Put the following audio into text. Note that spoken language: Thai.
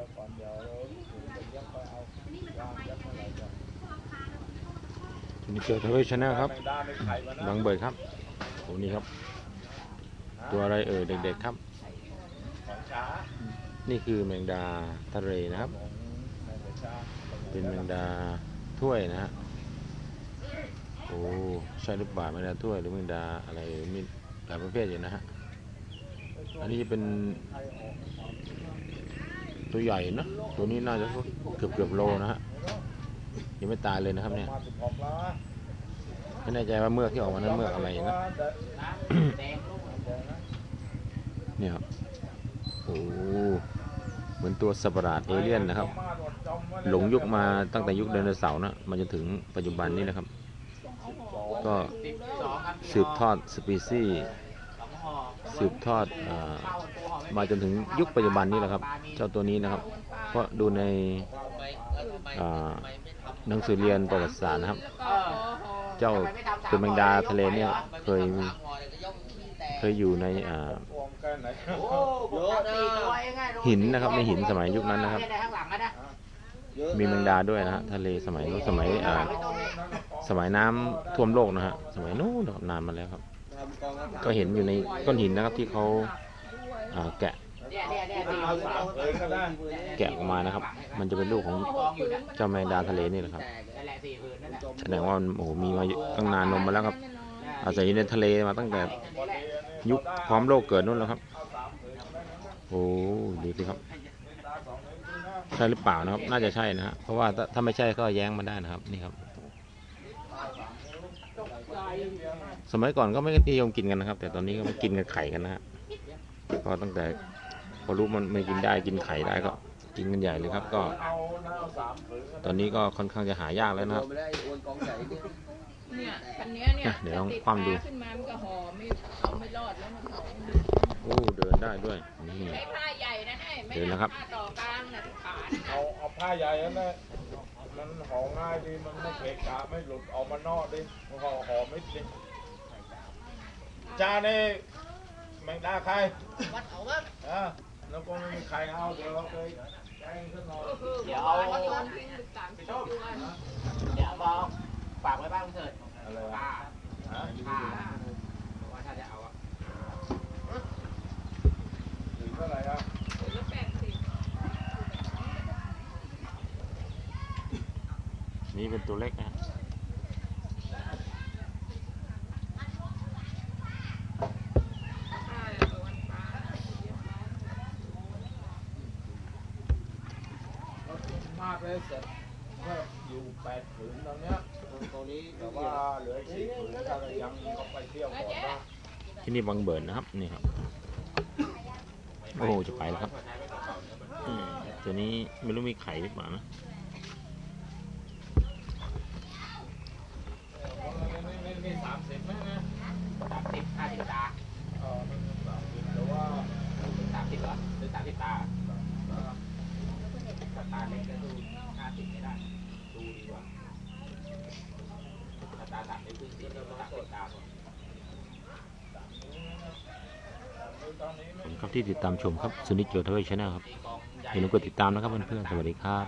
ดี๋ยวก่อนเดี๋ยวจะเลี้ยงไปเอาวางยักษ์อะไรก่อนนี้เจอทวีชแนลครับแมงดาไม่ไข่มันนะบังเบิดครับโอ้นี่ครับ ตัวอะไรเอ่ยเด็กๆครับ นี่คือแมงดาทะเลนะครับ เป็นแมงดาถ้วยนะฮะโอ้ใช่หรือเปล่าแมงดาถ้วยหรือแมงดาอะไรมีหลายประเภทอยู่นะฮะอันนี้จะเป็น ตัวใหญ่นะตัวนี้น่าจะเกือบเกือบโลนะฮะยังไม่ตายเลยนะครับเนี่ยมาสิบหกแล้วนะไม่แน่ใจว่าเมือกที่ออกมานั้นเมือกอะไรนะเนี่ยครับโอ้เหมือนตัวสัตว์ประหลาดเอเลี่ยนนะครับ หลงยุคมาตั้งแต่ยุคไดโนเสาร์นะมาจนถึงปัจจุบันนี้นะครับ ก็สืบทอดสปีซี่ สืบทอดอมาจนถึงยุคปัจจุบันนี้แหละครับ เจ้าตัวนี้นะครับ เพราะดูในหนังสือเรียนประวัติศาสตร์นะครับ เจ้าตัวแมงดาทะเลเนี่ยเคยเคยอยู่ในหินนะครับในหินสมัยยุคนั้นนะครับ มีแมงดาด้วยนะฮะทะเลสมัยนู้นสมัยสมัยน้ำท่วมโลกนะฮะสมัยนู้นนานมาแล้วครับ ก็เห็นอยู่ในก้อนหินนะครับที่เขาอ่าแกะแกะออกมานะครับ มันจะเป็นลูกของเจ้าแมงดาทะเลนี่แหละครับ แสดงว่าโอ้โหมีมาตั้งนานนมมาแล้วครับ อาศัยอยู่ในทะเลมาตั้งแต่ยุคพร้อมโลกเกิดนู่นแล้วครับ โอ้ดูสิครับ ใช่หรือเปล่านะครับ น่าจะใช่นะฮะ เพราะว่าถ้าไม่ใช่ก็แย้งมาได้นะครับ นี่ครับ สมัยก่อนก็ไม่นิยมกินกันนะครับ แต่ตอนนี้ก็มากินกันไข่กันนะฮะก็ตั้งแต่พอรู้มันไม่กินได้กินไข่ได้ก็กินกันใหญ่เลยครับ ก็เอาน้าเอาสามเผยก็ตอนนี้ก็ค่อนข้างจะหายากแล้วนะครับไม่ได้โอนกองใหญ่เนี่ยเนี่ยคันเนี้ยเนี่ยอะเดี๋ยวลองติดคว่ำดูปลาขึ้นมามันก็ห่อไม่เอาไม่รอดแล้วมันห่อโอ้เดินได้ด้วยนี่ใช้ผ้าใหญ่นะให้ไม่เดี๋ยวนะครับทำผ้าต่อกลางนะที่ขานะเอาเอาผ้าใหญ่นั่นแหละ มันห่อง่ายดี มันไม่เกะกะไม่หลุดออกมานอกดิมันห่อห่อมิดดิจ้านี่แมงดาใครวัดเอาครับอ่าแล้วก็ไม่มีใครเอาเดี๋ยวเราไปแจ้งขึ้นหน่อยเดี๋ยวเอาเอาโยนทิ้งไปสามสิบตัวเดี๋ยวบอกฝากไว้บ้างเถิดอะไรป้าวะฮะ ป้าว่าถ้าจะเอาอะ ถึงเท่าไหร่อะ ตัวละแปดสิบ นี่เป็นตัวเล็กนะฮะผ้าเอาวันปลาเรากินมากเลยเสร็จก็อยู่แปดผืนตอนเนี้ยตรงนี้แต่ว่าเหลือสี่ผืนถ้าเรายังต้องไปเที่ยวก่อนนะที่นี่บังเบิร์นนะครับนี่ครับ โอ้โหจะไปแล้วครับอืมตัวนี้ไม่รู้มีไข่หรือเปล่านะ นี่นี่นี่สามสิบไหมนะ สามสิบห้าสิบตา เออมันสามสิบแต่ว่า สามสิบเหรอหรือสามสิบตา ตาเล็กก็ดูห้าสิบไม่ได้ดูดีกว่าตาสามสิบครึ่งสิบสามสิบตาหมดตอนนี้ขอบคุณครับที่ติดตามชมครับสุนิจโจทเวชแนลครับอย่าลืมกดติดตามนะครับเพื่อนๆสวัสดีครับ